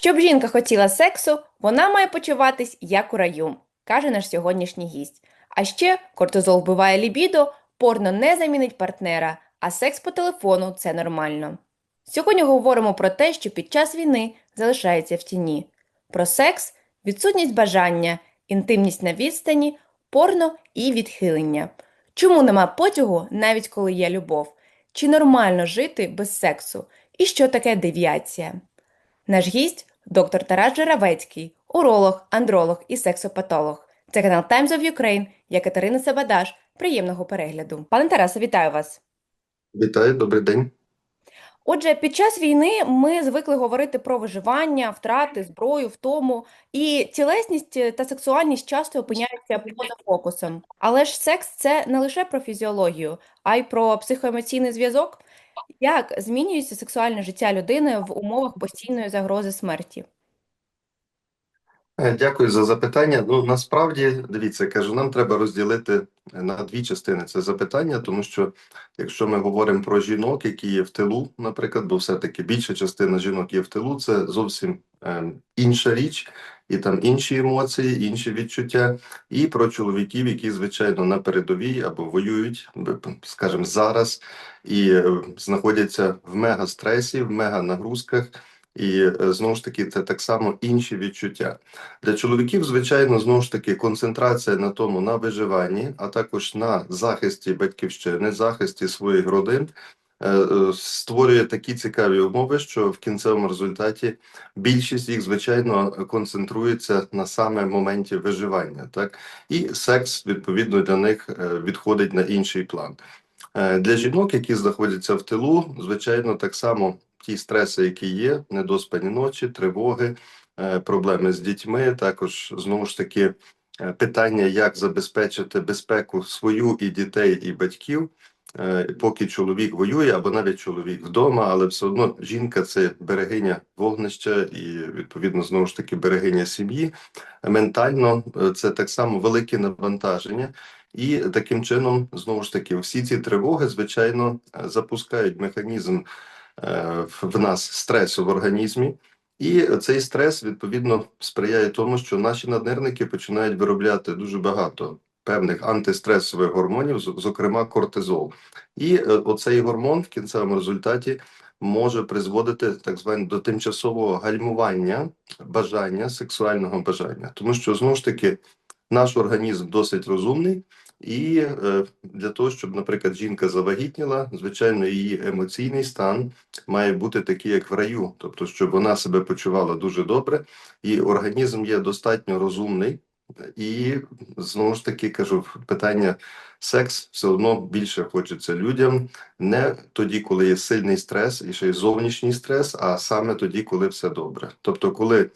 Щоб жінка хотіла сексу, вона має почуватись як у раю, каже наш сьогоднішній гість. А ще кортизол вбиває лібідо, порно не замінить партнера, а секс по телефону це нормально. Сьогодні говоримо про те, що під час війни залишається в тіні. Про секс, відсутність бажання, інтимність на відстані, порно і відхилення. Чому нема потягу, навіть коли є любов? Чи нормально жити без сексу? І що таке девіація? Наш гість доктор Тарас Журавецький, уролог, андролог і сексопатолог. Це канал Times of Ukraine. Я Катерина Сабадаш. Приємного перегляду. Пане Тарасе, вітаю вас. Вітаю, добрий день. Отже, під час війни ми звикли говорити про виживання, втрати, зброю, втому, і цілесність е, та сексуальність часто опиняються поза фокусом. Але ж секс це не лише про фізіологію, а й про психоемоційний зв'язок. Як змінюється сексуальне життя людини в умовах постійної загрози смерті? Е, Дякую за запитання. Ну, насправді, дивіться, я кажу, нам треба розділити на дві частини це запитання, тому що якщо ми говоримо про жінок, які є в тилу, наприклад, бо все-таки більша частина жінок є в тилу, це зовсім е, інша річ, і там інші емоції, інші відчуття, і про чоловіків, які, звичайно, на передовій або воюють, скажімо, зараз, і е, знаходяться в мега-стресі, в мега-нагрузках. І е, знову ж таки, це так само інші відчуття. Для чоловіків, звичайно, знову ж таки, концентрація на тому на виживанні, а також на захисті батьківщини, захисті своїх родин. е, е, Створює такі цікаві умови, що в кінцевому результаті більшість їх, звичайно, концентрується на саме моменті виживання, так і секс відповідно для них відходить на інший план. Для жінок, які знаходяться в тилу, звичайно, так само ті стреси, які є, недоспані ночі, тривоги, е, проблеми з дітьми, також знову ж таки е, питання, як забезпечити безпеку свою і дітей, і батьків. е, Поки чоловік воює, або навіть чоловік вдома, але все одно жінка це берегиня вогнища і відповідно знову ж таки берегиня сім'ї. Ментально це так само велике навантаження, і таким чином знову ж таки всі ці тривоги, звичайно, запускають механізм в нас стресу в організмі, і цей стрес відповідно сприяє тому, що наші наднирники починають виробляти дуже багато певних антистресових гормонів, зокрема кортизол. І е, оцей гормон в кінцевому результаті може призводити так зване до тимчасового гальмування бажання, сексуального бажання, тому що знову ж таки наш організм досить розумний. І е, для того, щоб, наприклад, жінка завагітніла, звичайно, її емоційний стан має бути такий, як в раю, тобто, щоб вона себе почувала дуже добре, і організм є достатньо розумний. І знову ж таки кажу, питання секс все одно більше хочеться людям не тоді, коли є сильний стрес і ще й зовнішній стрес, а саме тоді, коли все добре. Тобто, коли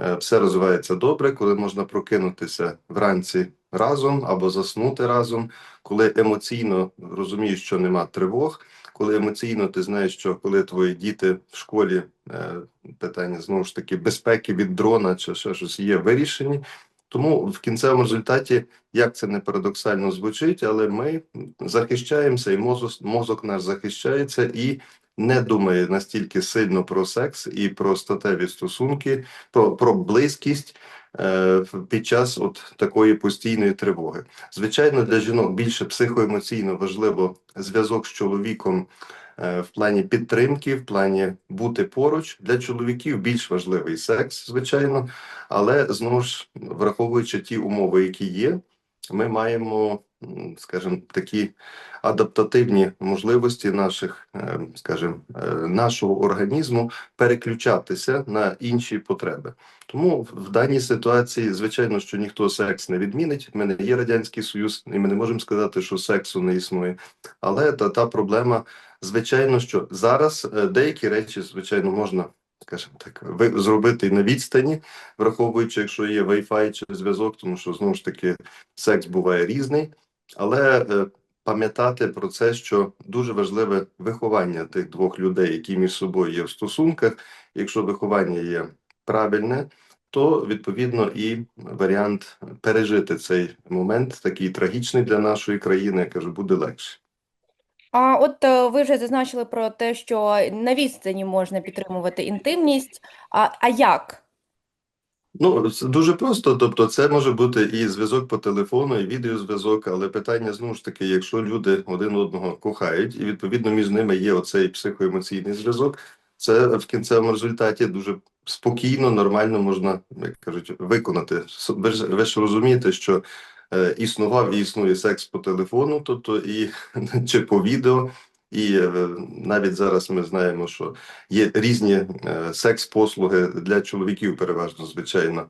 е, все розвивається добре, коли можна прокинутися вранці разом або заснути разом, коли емоційно розумієш, що нема тривог, коли емоційно ти знаєш, що коли твої діти в школі е, питання знову ж таки безпеки від дрона чи ще щось є вирішені. Тому в кінцевому результаті, як це не парадоксально звучить, але ми захищаємося, і мозок, мозок наш захищається і не думає настільки сильно про секс і про статеві стосунки, про, про близькість під час от такої постійної тривоги. Звичайно, для жінок більше психоемоційно важливо зв'язок з чоловіком е, в плані підтримки, в плані бути поруч. Для чоловіків більш важливий секс, звичайно, але знову ж враховуючи ті умови, які є, ми маємо, скажімо, такі адаптативні можливості наших, е, скажімо, е, нашого організму переключатися на інші потреби. Тому в- в даній ситуації, звичайно, що ніхто секс не відмінить. Ми не є радянський союз, і ми не можемо сказати, що сексу не існує. Але та, та проблема, звичайно, що зараз е, деякі речі, звичайно, можна. Скажімо так, ви зробити на відстані, враховуючи, якщо є Wi-Fi чи зв'язок, тому що знову ж таки секс буває різний, але е, пам'ятати про це, що дуже важливе виховання тих двох людей, які між собою є в стосунках. Якщо виховання є правильне, то відповідно і варіант пережити цей момент, такий трагічний для нашої країни, я кажу, буде легше. А от е, ви вже зазначили про те, що на відстані можна підтримувати інтимність. А, а як? Ну, це дуже просто. Тобто, це може бути і зв'язок по телефону, і відеозв'язок, але питання знову ж таки, якщо люди один одного кохають, і відповідно між ними є оцей психоемоційний зв'язок, це в кінцевому результаті дуже спокійно, нормально можна, як кажуть, виконати. Ви ж розумієте, що е, існував і існує секс по телефону, тобто і чи по відео. І е, навіть зараз ми знаємо, що є різні е, секс-послуги для чоловіків, переважно, звичайно,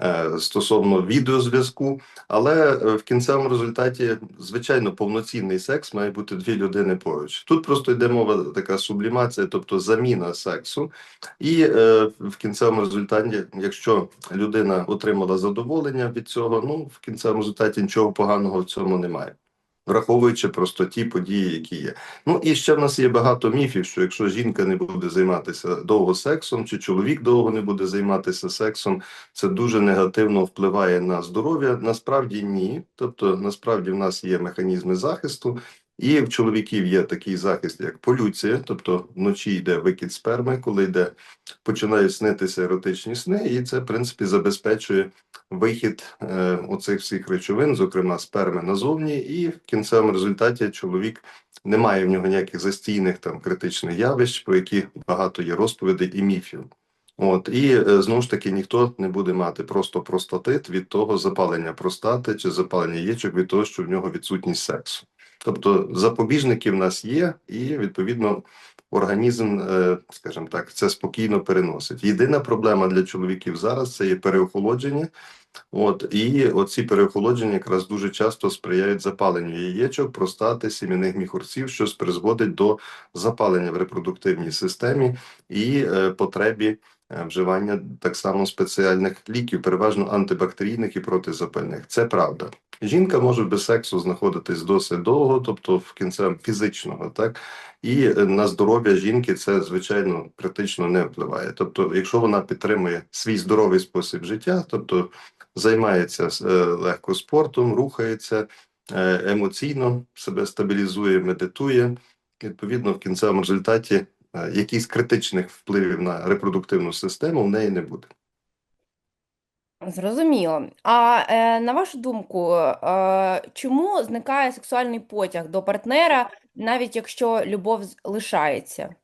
е, стосовно відеозв'язку. Але в кінцевому результаті, звичайно, повноцінний секс має бути дві людини поруч. Тут просто йде мова така сублімація, тобто заміна сексу. І в кінцевому результаті, якщо людина отримала задоволення від цього, ну в кінцевому результаті нічого поганого в цьому немає. Враховуючи просто ті події, які є. Ну і ще в нас є багато міфів, що якщо жінка не буде займатися довго сексом, чи чоловік довго не буде займатися сексом, це дуже негативно впливає на здоров'я. Насправді ні. Тобто, насправді в нас є механізми захисту, і в чоловіків є такий захист, як полюція, тобто вночі йде викид сперми, коли йде починають снитися еротичні сни, і це в принципі забезпечує вихід е, оцих всіх речовин, зокрема сперми назовні, і в кінцевому результаті чоловік немає в нього ніяких застійних там критичних явищ, про які багато є розповідей і міфів. От і е, знову ж таки ніхто не буде мати просто простатит від того запалення простати чи запалення яєчок від того, що в нього відсутність сексу. Тобто запобіжники в нас є, і відповідно організм, е, скажімо так, це спокійно переносить. Єдина проблема для чоловіків зараз це є переохолодження. От і оці переохолодження якраз дуже часто сприяють запаленню яєчок, простати, сім'яних міхурців, що призводить до запалення в репродуктивній системі і е, потребі е, вживання так само спеціальних ліків, переважно антибактерійних і протизапальних. Це правда. Жінка може без сексу знаходитись досить довго, тобто в кінцем фізичного, так і на здоров'я жінки це звичайно критично не впливає. Тобто, якщо вона підтримує свій здоровий спосіб життя, тобто займається е, легко спортом, рухається е, емоційно, себе стабілізує, медитує. Відповідно, в кінцевому результаті е, якихось критичних впливів на репродуктивну систему в неї не буде. Зрозуміло. А е, на вашу думку, е, чому зникає сексуальний потяг до партнера, навіть якщо любов з- лишається?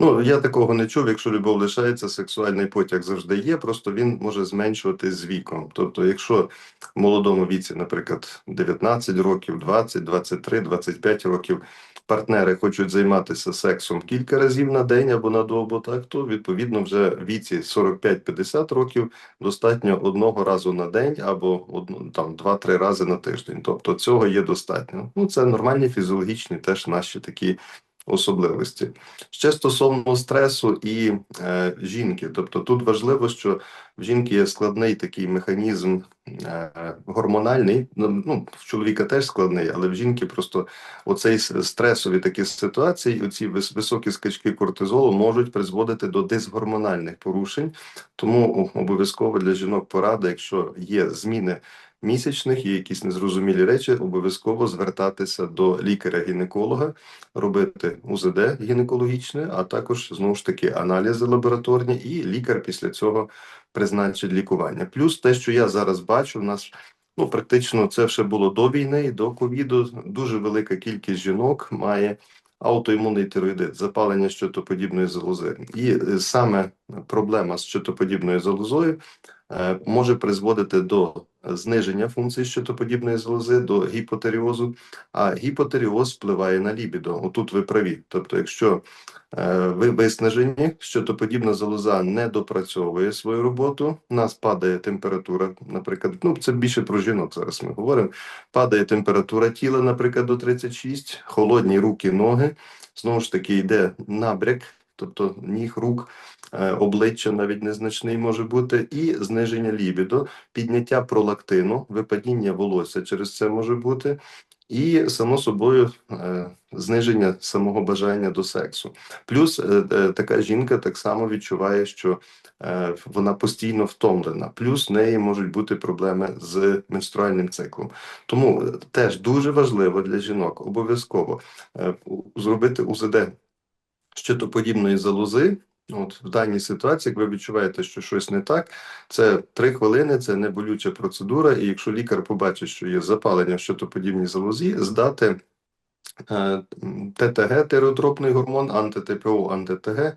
Ну, я такого не чув. Якщо любов лишається, сексуальний потяг завжди є, просто він може зменшуватись з віком. Тобто, якщо в молодому віці, наприклад, 19 років, 20, 23, 25 років, партнери хочуть займатися сексом кілька разів на день або на добу, так то відповідно вже в віці 45-50 років достатньо одного разу на день або одну там два-три рази на тиждень. Тобто цього є достатньо. Ну це нормальні фізіологічні теж наші такі особливості. Ще стосовно стресу і е, жінки, тобто тут важливо, що в жінки є складний такий механізм е, гормональний. Ну, ну, в чоловіка теж складний, але в жінки просто оцей стресові такі ситуації, оці високі скачки кортизолу можуть призводити до дисгормональних порушень. Тому обов'язково для жінок порада, якщо є зміни місячних, є якісь незрозумілі речі, обов'язково звертатися до лікаря-гінеколога робити УЗД гінекологічне, а також знову ж таки аналізи лабораторні, і лікар після цього призначить лікування. Плюс те, що я зараз бачу, в нас ну практично це все було до війни, і до ковіду. Дуже велика кількість жінок має. Аутоімунний тироїдит, запалення щитоподібної залози, і е, саме проблема з щитоподібною залозою е, може призводити до зниження функції щитоподібної залози, до гіпотеріозу, а гіпотеріоз впливає на лібідо. Отут ви праві. Тобто, якщо е, ви виснажені, щитоподібна залоза не допрацьовує свою роботу, у нас падає температура, наприклад, ну це більше про жінок зараз ми говоримо. Падає температура тіла, наприклад, до 36, холодні руки, ноги. Знову ж таки, йде набряк, тобто ніг, рук, е, обличчя навіть незначний може бути, і зниження лібідо, підняття пролактину, випадіння волосся через це може бути. і само собою е, зниження самого бажання до сексу. Плюс е, така жінка так само відчуває, що вона постійно втомлена. Плюс в неї можуть бути проблеми з менструальним циклом. Тому теж дуже важливо для жінок обов'язково зробити УЗД щитоподібної залози. От в даній ситуації, як ви відчуваєте, що щось не так, це три хвилини, це не болюча процедура. І якщо лікар побачить, що є запалення в щитоподібній залозі, здати е, ТТГ, тиреотропний гормон, анти-ТПО, анти-ТГ,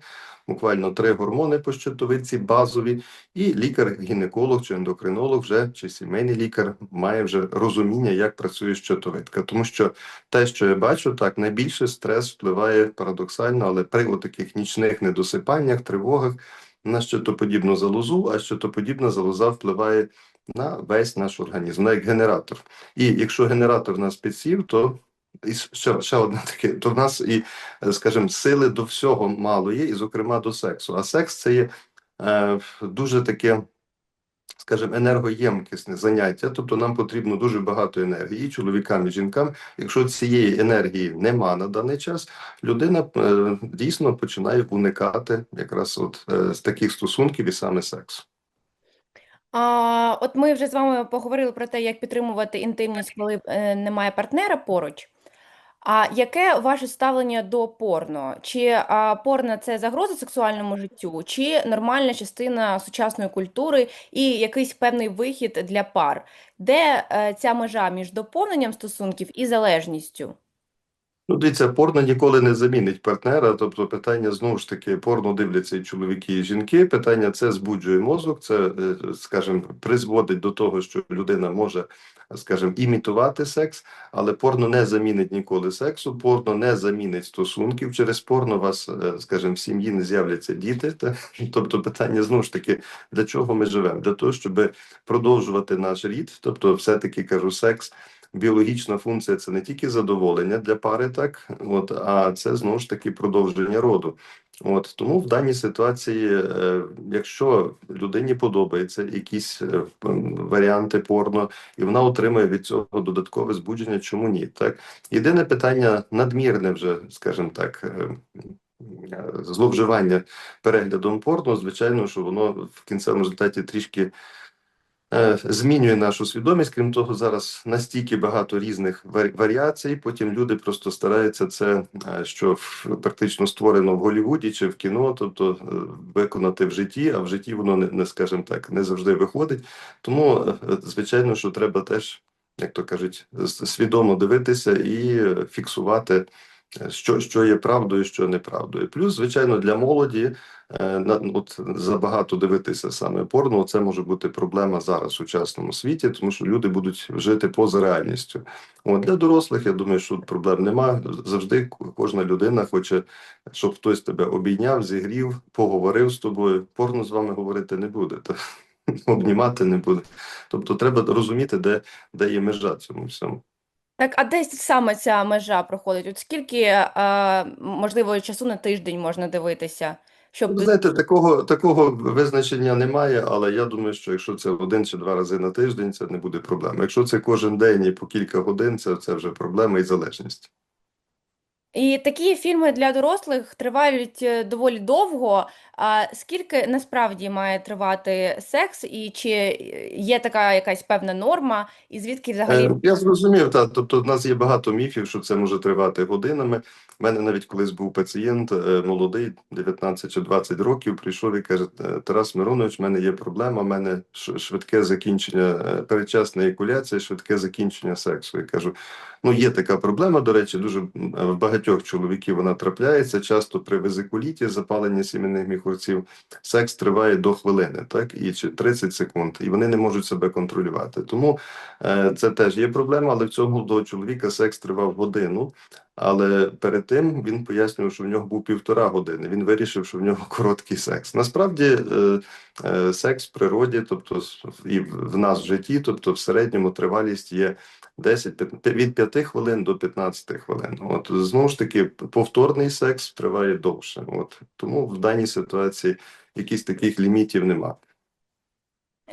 буквально три гормони по щитовидці базові, і лікар-гінеколог чи ендокринолог вже чи сімейний лікар має вже розуміння, як працює щитовидка. Тому що те, що я бачу, так найбільше стрес впливає парадоксально, але при таких нічних недосипаннях, тривогах на щитоподібну залозу, а щитоподібна залоза впливає на весь наш організм, вона як генератор. І якщо генератор в нас підсів, то і ще, ще одне таке, то в нас і, е, скажімо, сили до всього мало є, і, зокрема, до сексу. А секс це є е, дуже таке, скажімо, енергоємкісне заняття, тобто нам потрібно дуже багато енергії, чоловікам і жінкам. Якщо цієї енергії нема на даний час, людина е, дійсно починає уникати якраз от е, з таких стосунків і саме сексу. А, от ми вже з вами поговорили про те, як підтримувати інтимність, коли е, немає партнера поруч. А яке ваше ставлення до порно? Чи а, порно це загроза сексуальному життю, чи нормальна частина сучасної культури і якийсь певний вихід для пар? Де е, ця межа між доповненням стосунків і залежністю? Ну, дивіться, порно ніколи не замінить партнера. Тобто, питання знову ж таки, порно дивляться і чоловіки, і жінки. Питання це збуджує мозок, це, е, скажімо, призводить до того, що людина може, скажімо, імітувати секс, але порно не замінить ніколи сексу, порно не замінить стосунків. Через порно вас, е, скажімо, в сім'ї не з'являться діти. Та? Тобто, питання знову ж таки, для чого ми живемо? Для того, щоб продовжувати наш рід, тобто, все-таки кажу, секс біологічна функція це не тільки задоволення для пари, так от а це знову ж таки продовження роду. От тому в даній ситуації, е, якщо людині подобається якісь е, варіанти порно, і вона отримує від цього додаткове збудження, чому ні? Так єдине питання надмірне, вже скажімо так. е, Зловживання переглядом порно, звичайно, що воно в кінцевому результаті трішки змінює нашу свідомість. Крім того, зараз настільки багато різних варі- варіацій. Потім люди просто стараються це, е, що практично створено в Голлівуді чи в кіно, тобто е, виконати в житті, а в житті воно не, скажімо так, не завжди виходить. Тому, е, е, звичайно, що треба теж, як то кажуть, свідомо дивитися і е, фіксувати. Що, що є правдою, що неправдою. Плюс, звичайно, для молоді е, от забагато дивитися саме порно, це може бути проблема зараз в сучасному світі, тому що люди будуть жити поза реальністю. От для дорослих, я думаю, що проблем немає. Завжди кожна людина хоче, щоб хтось тебе обійняв, зігрів, поговорив з тобою. Порно з вами говорити не буде, обнімати не буде. Тобто, треба розуміти, де, де є межа цьому всьому. Так, а десь саме ця межа проходить? От скільки, е, можливо, часу на тиждень можна дивитися, щоб Ви знаєте, такого такого визначення немає, але я думаю, що якщо це один чи два рази на тиждень, це не буде проблем. Якщо це кожен день і по кілька годин, це, це вже проблема і залежність. І такі фільми для дорослих тривають е, доволі довго. А скільки насправді має тривати секс, і чи є така якась певна норма, і звідки взагалі Е, Я зрозумів, та тобто в нас є багато міфів, що це може тривати годинами. У мене навіть колись був пацієнт е, молодий, 19 чи 20 років, прийшов і каже: «Е, Тарас Миронович, в мене є проблема, в мене швидке закінчення, е, передчасна еякуляція, швидке закінчення сексу. Я кажу, ну є така проблема, до речі, дуже в багатьох чоловіків вона трапляється. Часто при везикуліті, запаленні сімейних міхурців, секс триває до хвилини, так і чи 30 секунд, і вони не можуть себе контролювати. Тому Це теж є проблема, але в цього молодого чоловіка секс тривав годину. Але перед тим він пояснював, що в нього був півтора години. Він вирішив, що в нього короткий секс. Насправді, е, е, секс в природі, тобто і в нас в житті, тобто в середньому тривалість є 10, від 5 хвилин до 15 хвилин. От знову ж таки, повторний секс триває довше. От тому в даній ситуації якісь таких лімітів немає.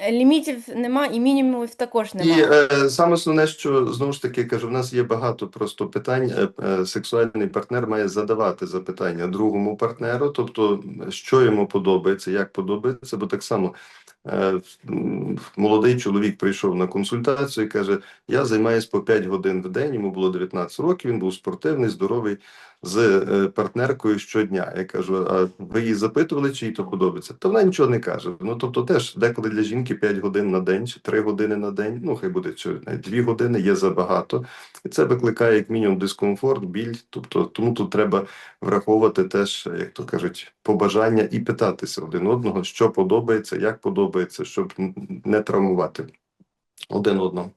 Е, Лімітів нема і мінімумів також І немає. е, саме основне, що знову ж таки кажу, в нас є багато просто питань. Е, е, сексуальний партнер має задавати запитання другому партнеру, тобто що йому подобається, як подобається, бо так само. е, Молодий чоловік прийшов на консультацію і каже: Я займаюся по 5 годин в день. Йому було 19 років. Він був спортивний, здоровий з е, партнеркою щодня. Я кажу: а ви її запитували, чи їй то подобається? Та вона нічого не каже. Ну тобто, теж деколи для жінки 5 годин на день чи 3 години на день. Ну хай буде чи навіть 2 години є забагато, і це викликає як мінімум дискомфорт, біль. Тобто, тому тут треба враховувати теж, як то кажуть, побажання і питатися один одного, що подобається, як подобається, щоб не травмувати один одного.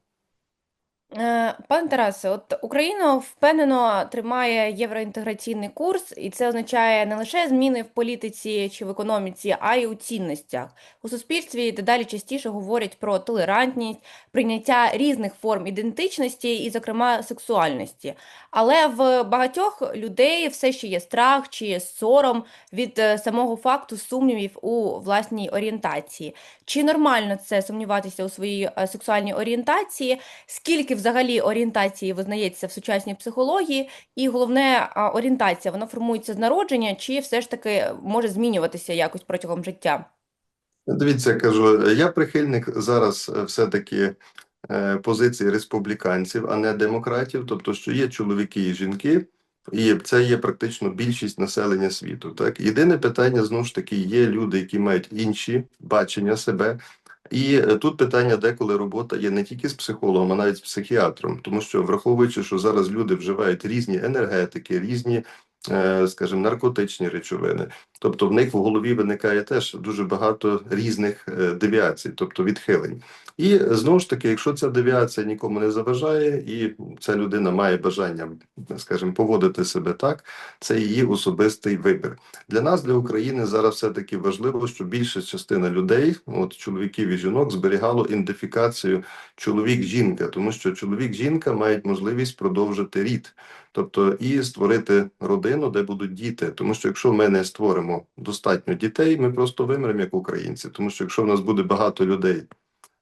Е, Пане Тарасе, от Україна впевнено тримає євроінтеграційний курс, і це означає не лише зміни в політиці чи в економіці, а й у цінностях. У суспільстві дедалі частіше говорять про толерантність, прийняття різних форм ідентичності і, зокрема, сексуальності. Але в багатьох людей все ще є страх чи сором від е, самого факту сумнівів у власній орієнтації. Чи нормально це сумніватися у своїй е, сексуальній орієнтації? Скільки взагалі орієнтації визнається в сучасній психології? І головне, орієнтація, вона формується з народження, чи все ж таки може змінюватися якось протягом життя? Дивіться, я кажу, я прихильник зараз е, все-таки е, позиції республіканців, а не демократів, тобто, що є чоловіки і жінки, і це є практично більшість населення світу. Так, єдине питання знову ж таки є люди, які мають інші бачення себе. І е, тут питання деколи робота є не тільки з психологом, а навіть з психіатром, тому що враховуючи, що зараз люди вживають різні енергетики, різні, скажімо, наркотичні речовини. Тобто в них в голові виникає теж дуже багато різних е, девіацій, тобто відхилень. І е, знову ж таки, якщо ця девіація нікому не заважає, і ця людина має бажання, скажімо, поводити себе так, це її особистий вибір. Для нас, для України, зараз все-таки важливо, що більша частина людей, от чоловіків і жінок, зберігало ідентифікацію чоловік-жінка, тому що чоловік-жінка мають можливість продовжити рід. Тобто і створити родину, де будуть діти. Тому що якщо ми не створимо достатньо дітей, ми просто вимремо як українці. Тому що якщо в нас буде багато людей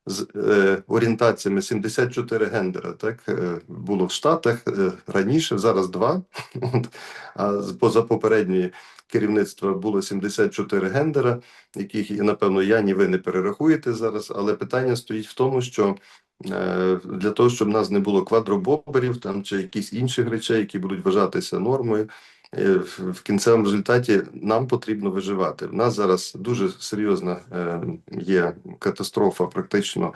з е, орієнтаціями 74 гендера, так е, було в Штатах е, раніше, зараз два. А поза попередньої керівництва було 74 гендера, яких напевно я ні ви не перерахуєте зараз. Але питання стоїть в тому, що для того, щоб в нас не було квадробоберів там чи якісь інших речей, які будуть вважатися нормою. е, В кінцевому результаті нам потрібно виживати. В нас зараз дуже серйозна е, є катастрофа, практично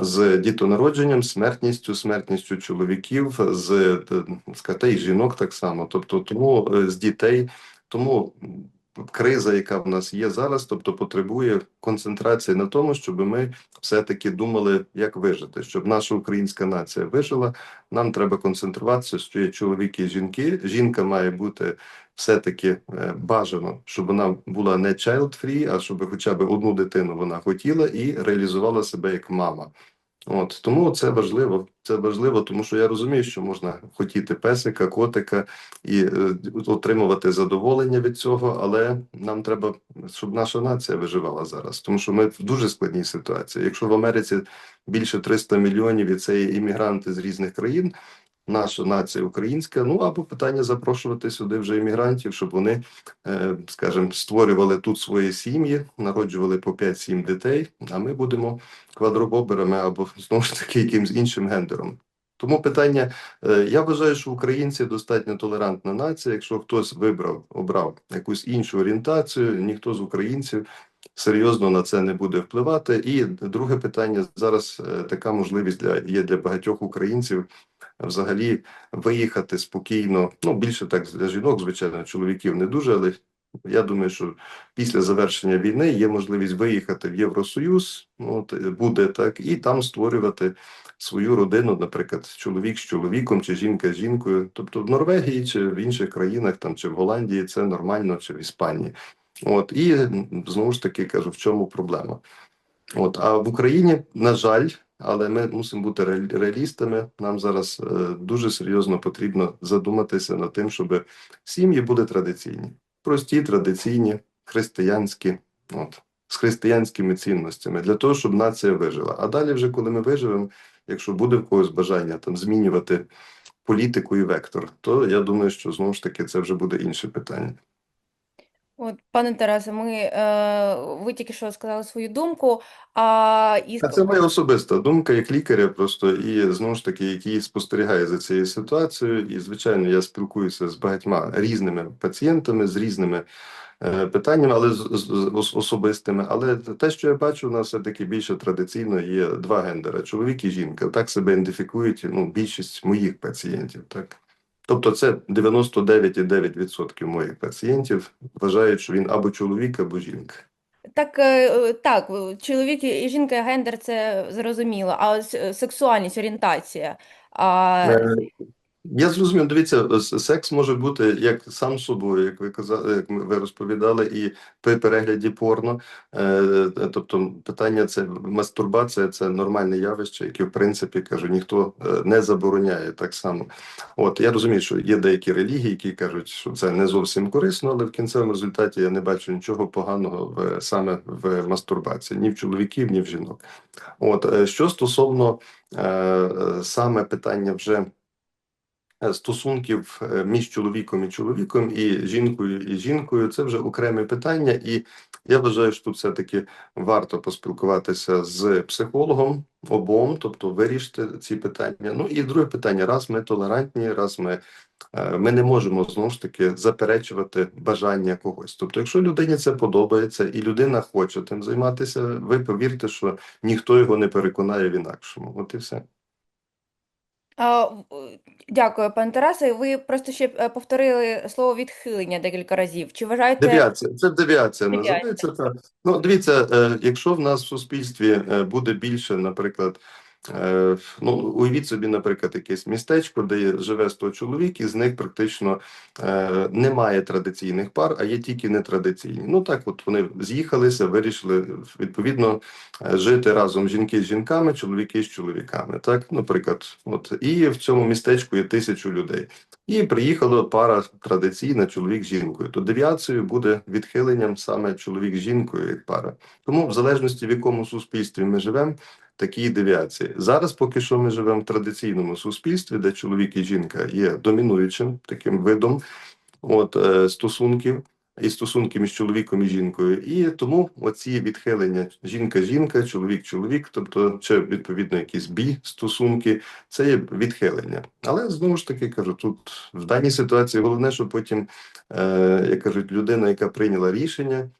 з дітонародженням, смертністю, смертністю чоловіків, з е, скажімо, та й жінок так само. Тобто, тому е, з дітей, тому криза, яка в нас є зараз, тобто потребує концентрації на тому, щоб ми все-таки думали, як вижити, щоб наша українська нація вижила. Нам треба концентруватися, що є чоловіки і жінки. Жінка має бути все-таки е, бажано, щоб вона була не child-free, а щоб хоча б одну дитину вона хотіла і реалізувала себе як мама. От тому це важливо. Це важливо, тому що я розумію, що можна хотіти песика, котика і е, отримувати задоволення від цього, але нам треба, щоб наша нація виживала зараз, тому що ми в дуже складній ситуації. Якщо в Америці більше 300 мільйонів і це іммігранти з різних країн, наша нація українська, ну або питання запрошувати сюди вже іммігрантів, щоб вони, е, скажімо, створювали тут свої сім'ї, народжували по 5-7 дітей, а ми будемо квадробоберами або знову ж таки якимсь іншим гендером. Тому питання, е, я вважаю, що українці достатньо толерантна нація. Якщо хтось вибрав, обрав якусь іншу орієнтацію, ніхто з українців серйозно на це не буде впливати. І друге питання зараз е, така можливість для є для багатьох українців взагалі виїхати спокійно. Ну більше так для жінок, звичайно, чоловіків не дуже, але я думаю, що після завершення війни є можливість виїхати в Євросоюз, ну, от, е, буде так, і там створювати свою родину, наприклад, чоловік з чоловіком чи жінка з жінкою. Тобто в Норвегії чи в інших країнах, там чи в Голландії це нормально, чи в Іспанії. От і знову ж таки кажу, в чому проблема? От а в Україні, на жаль, але ми мусимо бути реалістами. Нам зараз е, дуже серйозно потрібно задуматися над тим, щоб сім'ї були традиційні, прості, традиційні, християнські. От з християнськими цінностями, для того, щоб нація вижила. А далі, вже коли ми виживемо, якщо буде в когось бажання там змінювати політику і вектор, то я думаю, що знову ж таки це вже буде інше питання. От, пане Тарасе, ми, е, ви тільки що сказали свою думку, а і А це моя особиста думка як лікаря, просто і знову ж таки, який спостерігає за цією ситуацією. І звичайно, я спілкуюся з багатьма різними пацієнтами з різними е, питаннями, але з, з- з особистими. Але те, що я бачу, у нас все таки більше традиційно є два гендери: чоловік і жінка. Так себе ідентифікують ну, більшість моїх пацієнтів. Так. Тобто це 99,9% моїх пацієнтів вважають, що він або чоловік, або жінка. Так, е, е, так, е, чоловік і жінка, гендер це зрозуміло, а ось сексуальність, орієнтація. А, Я зрозумів, дивіться, секс може бути як сам собою, як ви казали, як ви розповідали, і при перегляді порно. Е, Тобто, питання це мастурбація, це нормальне явище, яке в принципі кажу, ніхто е, не забороняє так само. От я розумію, що є деякі релігії, які кажуть, що це не зовсім корисно, але в кінцевому результаті я не бачу нічого поганого в саме в мастурбації, ні в чоловіків, ні в жінок. От е, що стосовно е, е, саме питання вже е, стосунків е, між чоловіком і чоловіком, і жінкою і жінкою, це вже окреме питання, і я вважаю, що тут все-таки варто поспілкуватися з психологом обом, тобто вирішити ці питання. Ну і друге питання: раз ми толерантні, раз ми. е, Ми не можемо знову ж таки заперечувати бажання когось. Тобто, якщо людині це подобається і людина хоче тим займатися, ви повірте, що ніхто його не переконає в інакшому. От і все. Дякую, пане Тарасе. Ви просто ще е, повторили слово відхилення декілька разів. Чи вважаєте, Девіація, це девіація Девіація. називається. Так. Ну, дивіться, е, якщо в нас в суспільстві е, буде більше, наприклад, ну, уявіть собі, наприклад, якесь містечко, де живе 100 чоловік, і з них практично е, немає традиційних пар, а є тільки нетрадиційні. Ну так, от вони з'їхалися, вирішили відповідно е, жити разом жінки з жінками, чоловіки з чоловіками. Так, наприклад, от і в цьому містечку є тисячу людей. І приїхала пара традиційна чоловік з жінкою. То девіацією буде відхиленням саме чоловік з жінкою як пара. Тому, в залежності в якому суспільстві ми живемо, такі і девіації. Зараз поки що ми живемо в традиційному суспільстві, де чоловік і жінка є домінуючим таким видом от, е, стосунків. І стосунки між чоловіком і жінкою, і тому оці відхилення жінка-жінка, чоловік-чоловік, тобто чи відповідно якісь бі стосунки, це є відхилення. Але знову ж таки кажу, тут в даній ситуації головне, щоб потім, е, як кажуть, людина, яка прийняла рішення,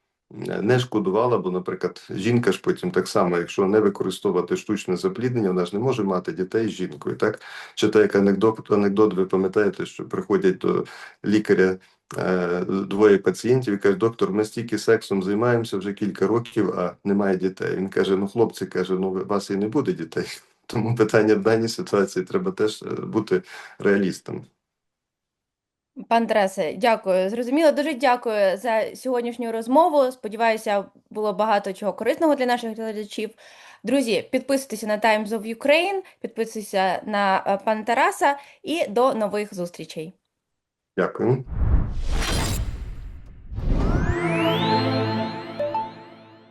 не шкодувала, бо, наприклад, жінка ж потім так само, якщо не використовувати штучне запліднення, вона ж не може мати дітей з жінкою. Так чи так як анекдот, анекдот, ви пам'ятаєте, що приходять до лікаря. е, Двоє пацієнтів і кажуть, доктор, ми стільки сексом займаємося вже кілька років, а немає дітей. Він каже: Ну, хлопці, каже, ну у вас і не буде дітей. Тому питання в даній ситуації треба теж е, бути реалістом. Пан Тарасе, дякую. Зрозуміло, дуже дякую за сьогоднішню розмову. Сподіваюся, було багато чого корисного для наших глядачів. Друзі, підписуйтеся на Times of Ukraine, підписуйтеся на е, пана Тараса і до нових зустрічей. Дякую.